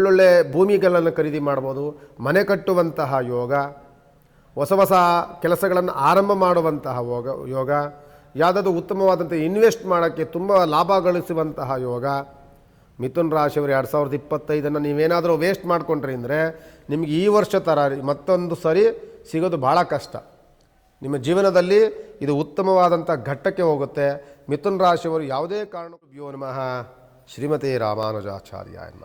ಒಳ್ಳೊಳ್ಳೆ ಭೂಮಿಗಳನ್ನು ಖರೀದಿ ಮಾಡ್ಬೋದು, ಮನೆ ಕಟ್ಟುವಂತಹ ಯೋಗ, ಹೊಸ ಹೊಸ ಕೆಲಸಗಳನ್ನು ಆರಂಭ ಮಾಡುವಂತಹ ಯೋಗ ಯೋಗ, ಯಾವುದಾದ್ರು ಉತ್ತಮವಾದಂಥ ಇನ್ವೆಸ್ಟ್ ಮಾಡೋಕ್ಕೆ ತುಂಬ ಲಾಭ ಗಳಿಸುವಂತಹ ಯೋಗ. ಮಿಥುನ್ ರಾಶಿಯವರು ಎರಡು ಸಾವಿರದ ಇಪ್ಪತ್ತೈದನ್ನು ನೀವೇನಾದರೂ ವೇಸ್ಟ್ ಮಾಡಿಕೊಂಡ್ರಿ ಅಂದರೆ ನಿಮಗೆ ಈ ವರ್ಷ ಥರ ಮತ್ತೊಂದು ಸರಿ ಸಿಗೋದು ಭಾಳ ಕಷ್ಟ. ನಿಮ್ಮ ಜೀವನದಲ್ಲಿ ಇದು ಉತ್ತಮವಾದಂಥ ಘಟ್ಟಕ್ಕೆ ಹೋಗುತ್ತೆ. ಮಿಥುನ್ ರಾಶಿಯವರು ಯಾವುದೇ ಕಾರಣಕ್ಕೂ ನಮಃ. ಶ್ರೀಮತಿ ರಾಮಾನುಜಾಚಾರ್ಯ ಎನ್ಮ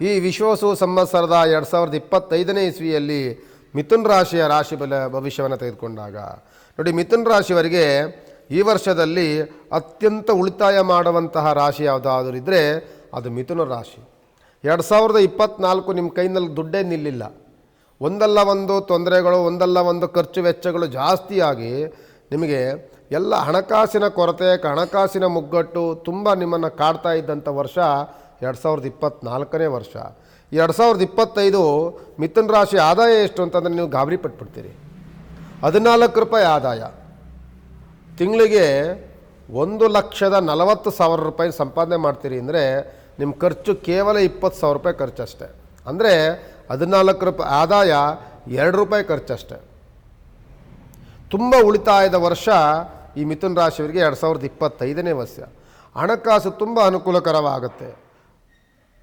ಈ ವಿಶ್ವಸು ಸಂವತ್ಸರದ ಎರಡು ಸಾವಿರದ ಇಪ್ಪತ್ತೈದನೇ ಇಸ್ವಿಯಲ್ಲಿ ಮಿಥುನ್ ರಾಶಿಯ ರಾಶಿ ಬಲ ಭವಿಷ್ಯವನ್ನು ತೆಗೆದುಕೊಂಡಾಗ. ನೋಡಿ, ಮಿಥುನ್ ರಾಶಿಯವರಿಗೆ ಈ ವರ್ಷದಲ್ಲಿ ಅತ್ಯಂತ ಉಳಿತಾಯ ಮಾಡುವಂತಹ ರಾಶಿ ಯಾವುದಾದ್ರೂ ಇದ್ದರೆ ಅದು ಮಿಥುನ ರಾಶಿ. ಎರಡು ಸಾವಿರದ ಇಪ್ಪತ್ತ್ನಾಲ್ಕು ನಿಮ್ಮ ಕೈನಲ್ಲಿ ದುಡ್ಡೇ ನಿಲ್ಲಿಲ್ಲ. ಒಂದಲ್ಲ ಒಂದು ತೊಂದರೆಗಳು, ಒಂದಲ್ಲ ಒಂದು ಖರ್ಚು ವೆಚ್ಚಗಳು ಜಾಸ್ತಿಯಾಗಿ ನಿಮಗೆ ಎಲ್ಲ ಹಣಕಾಸಿನ ಕೊರತೆ, ಹಣಕಾಸಿನ ಮುಗ್ಗಟ್ಟು ತುಂಬ ನಿಮ್ಮನ್ನು ಕಾಡ್ತಾ ಇದ್ದಂಥ ವರ್ಷ ಎರಡು ಸಾವಿರದ ಇಪ್ಪತ್ತ್ನಾಲ್ಕನೇ ವರ್ಷ. ಎರಡು ಸಾವಿರದ ಇಪ್ಪತ್ತೈದು ಮಿಥುನ್ ರಾಶಿ ಆದಾಯ ಎಷ್ಟು ಅಂತಂದರೆ ನೀವು ಗಾಬರಿ ಪಟ್ಬಿಡ್ತೀರಿ ಹದಿನಾಲ್ಕು ರೂಪಾಯಿ ಆದಾಯ. ತಿಂಗಳಿಗೆ ಒಂದು ಲಕ್ಷದ ನಲವತ್ತು ಸಾವಿರ ರೂಪಾಯಿ ಸಂಪಾದನೆ ಮಾಡ್ತೀರಿ ಅಂದರೆ ನಿಮ್ಮ ಖರ್ಚು ಕೇವಲ ಇಪ್ಪತ್ತು ಸಾವಿರ ರೂಪಾಯಿ ಖರ್ಚಷ್ಟೆ. ಅಂದರೆ ಹದಿನಾಲ್ಕು ರೂಪಾಯಿ ಆದಾಯ ಎರಡು ರೂಪಾಯಿ ಖರ್ಚಷ್ಟೆ. ತುಂಬ ಉಳಿತಾಯದ ವರ್ಷ ಈ ಮಿಥುನ್ ರಾಶಿಯವರಿಗೆ ಎರಡು ಸಾವಿರದ ಇಪ್ಪತ್ತೈದನೇ ವರ್ಷ. ಹಣಕಾಸು ತುಂಬ ಅನುಕೂಲಕರವಾಗುತ್ತೆ.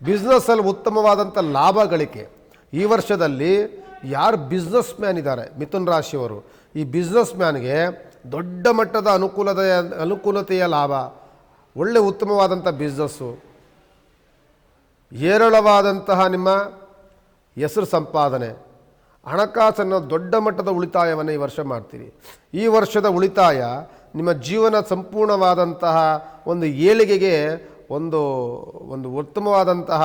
ಬಿಸ್ನೆಸ್ಸಲ್ಲಿ ಉತ್ತಮವಾದಂಥ ಲಾಭ ಗಳಿಕೆ. ಈ ವರ್ಷದಲ್ಲಿ ಯಾರು ಬಿಸ್ನೆಸ್ ಮ್ಯಾನ್ ಇದ್ದಾರೆ, ಮಿಥುನ್ ರಾಶಿಯವರು, ಈ ಬಿಸ್ನೆಸ್ ಮ್ಯಾನ್ಗೆ ದೊಡ್ಡ ಮಟ್ಟದ ಅನುಕೂಲದ ಅನುಕೂಲತೆಯ ಲಾಭ, ಒಳ್ಳೆ ಉತ್ತಮವಾದಂಥ ಬಿಸ್ನೆಸ್ಸು ಹೇರಳವಾದಂತಹ ನಿಮ್ಮ ಹೆಸರು ಸಂಪಾದನೆ, ಹಣಕಾಸನ್ನು ದೊಡ್ಡ ಮಟ್ಟದ ಉಳಿತಾಯವನ್ನು ಈ ವರ್ಷ ಮಾಡ್ತೀರಿ. ಈ ವರ್ಷದ ಉಳಿತಾಯ ನಿಮ್ಮ ಜೀವನ ಸಂಪೂರ್ಣವಾದಂತಹ ಒಂದು ಏಳಿಗೆಗೆ ಒಂದು ಒಂದು ಉತ್ತಮವಾದಂತಹ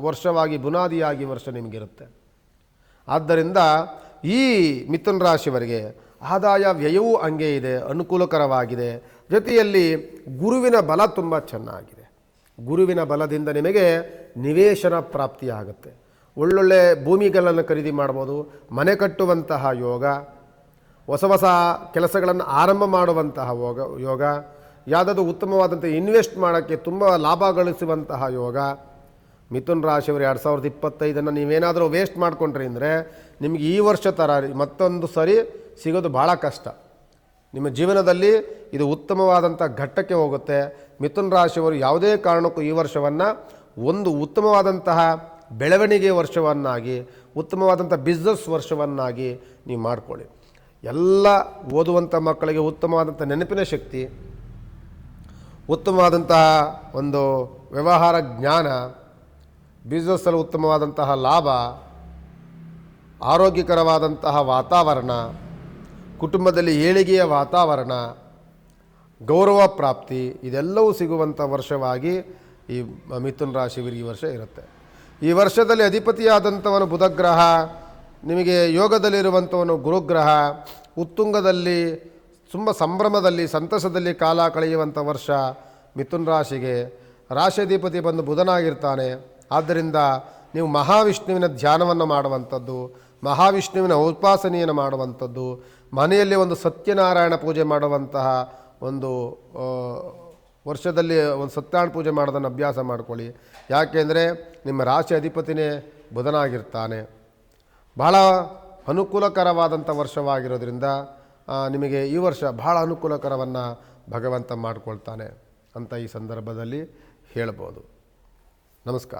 ವರ್ಷವಾಗಿ, ಬುನಾದಿಯಾಗಿ ವರ್ಷ ನಿಮಗಿರುತ್ತೆ. ಆದ್ದರಿಂದ ಈ ಮಿಥುನ ರಾಶಿವರಿಗೆ ಆದಾಯ ವ್ಯಯವೂ ಹಂಗೆ ಇದೆ, ಅನುಕೂಲಕರವಾಗಿದೆ. ಜೊತೆಯಲ್ಲಿ ಗುರುವಿನ ಬಲ ತುಂಬ ಚೆನ್ನಾಗಿದೆ. ಗುರುವಿನ ಬಲದಿಂದ ನಿಮಗೆ ನಿವೇಶನ ಪ್ರಾಪ್ತಿಯಾಗುತ್ತೆ. ಒಳ್ಳೊಳ್ಳೆ ಭೂಮಿಗಳನ್ನು ಖರೀದಿ ಮಾಡ್ಬೋದು, ಮನೆ ಕಟ್ಟುವಂತಹ ಯೋಗ, ಹೊಸ ಹೊಸ ಕೆಲಸಗಳನ್ನು ಆರಂಭ ಮಾಡುವಂತಹ ಯೋಗ ಯೋಗ ಯಾವುದಾದ್ರು ಉತ್ತಮವಾದಂಥ ಇನ್ವೆಸ್ಟ್ ಮಾಡೋಕ್ಕೆ ತುಂಬ ಲಾಭ ಗಳಿಸುವಂತಹ ಯೋಗ. ಮಿಥುನ್ ರಾಶಿಯವರು ಎರಡು ಸಾವಿರದ ಇಪ್ಪತ್ತೈದನ್ನು ನೀವೇನಾದರೂ ವೇಸ್ಟ್ ಮಾಡಿಕೊಂಡ್ರಿ ಅಂದರೆ ನಿಮಗೆ ಈ ವರ್ಷ ಥರ ಮತ್ತೊಂದು ಸರಿ ಸಿಗೋದು ಭಾಳ ಕಷ್ಟ. ನಿಮ್ಮ ಜೀವನದಲ್ಲಿ ಇದು ಉತ್ತಮವಾದಂಥ ಘಟ್ಟಕ್ಕೆ ಹೋಗುತ್ತೆ. ಮಿಥುನ್ ರಾಶಿಯವರು ಯಾವುದೇ ಕಾರಣಕ್ಕೂ ಈ ವರ್ಷವನ್ನು ಒಂದು ಉತ್ತಮವಾದಂತಹ ಬೆಳವಣಿಗೆ ವರ್ಷವನ್ನಾಗಿ ಉತ್ತಮವಾದಂಥ ಬಿಸ್ನೆಸ್ ವರ್ಷವನ್ನಾಗಿ ನೀವು ಮಾಡ್ಕೊಳ್ಳಿ. ಎಲ್ಲ ಓದುವಂಥ ಮಕ್ಕಳಿಗೆ ಉತ್ತಮವಾದಂಥ ನೆನಪಿನ ಶಕ್ತಿ ಉತ್ತಮವಾದಂತಹ ಒಂದು ವ್ಯವಹಾರ ಜ್ಞಾನ ಬಿಸ್ನೆಸ್ಸಲ್ಲಿ ಉತ್ತಮವಾದಂತಹ ಲಾಭ, ಆರೋಗ್ಯಕರವಾದಂತಹ ವಾತಾವರಣ, ಕುಟುಂಬದಲ್ಲಿ ಏಳಿಗೆಯ ವಾತಾವರಣ, ಗೌರವ ಪ್ರಾಪ್ತಿ, ಇದೆಲ್ಲವೂ ಸಿಗುವಂಥ ವರ್ಷವಾಗಿ ಈ ಮಿಥುನ್ ರಾಶಿಯವರಿಗೆ ಈ ವರ್ಷ ಇರುತ್ತೆ. ಈ ವರ್ಷದಲ್ಲಿ ಅಧಿಪತಿಯಾದಂಥವನು ಬುಧಗ್ರಹ, ನಿಮಗೆ ಯೋಗದಲ್ಲಿರುವಂಥವನು ಗುರುಗ್ರಹ, ಉತ್ತುಂಗದಲ್ಲಿ ತುಂಬ ಸಂಭ್ರಮದಲ್ಲಿ, ಸಂತಸದಲ್ಲಿ ಕಾಲ ಕಳೆಯುವಂಥ ವರ್ಷ ಮಿಥುನ್ ರಾಶಿಗೆ. ರಾಶಿಧಿಪತಿ ಬಂದು ಬುಧನಾಗಿರ್ತಾನೆ. ಆದ್ದರಿಂದ ನೀವು ಮಹಾವಿಷ್ಣುವಿನ ಧ್ಯಾನವನ್ನು ಮಾಡುವಂಥದ್ದು, ಮಹಾವಿಷ್ಣುವಿನ ಉಪಾಸನೆಯನ್ನು ಮಾಡುವಂಥದ್ದು, ಮನೆಯಲ್ಲಿ ಒಂದು ಸತ್ಯನಾರಾಯಣ ಪೂಜೆ ಮಾಡುವಂತಹ ಒಂದು ವರ್ಷದಲ್ಲಿ ಒಂದು ಸತ್ಯನಾರಾಯಣ ಪೂಜೆ ಮಾಡೋದನ್ನು ಅಭ್ಯಾಸ ಮಾಡ್ಕೊಳ್ಳಿ. ಯಾಕೆಂದರೆ ನಿಮ್ಮ ರಾಶಿ ಅಧಿಪತಿನೇ ಬುಧನಾಗಿರ್ತಾನೆ. ಬಹಳ ಅನುಕೂಲಕರವಾದಂಥ ವರ್ಷವಾಗಿರೋದ್ರಿಂದ ನಿಮಗೆ ಈ ವರ್ಷ ಭಾಳ ಅನುಕೂಲಕರವನ್ನು ಭಗವಂತ ಮಾಡಿಕೊಳ್ತಾನೆ ಅಂತ ಈ ಸಂದರ್ಭದಲ್ಲಿ ಹೇಳ್ಬೋದು. ನಮಸ್ಕಾರ.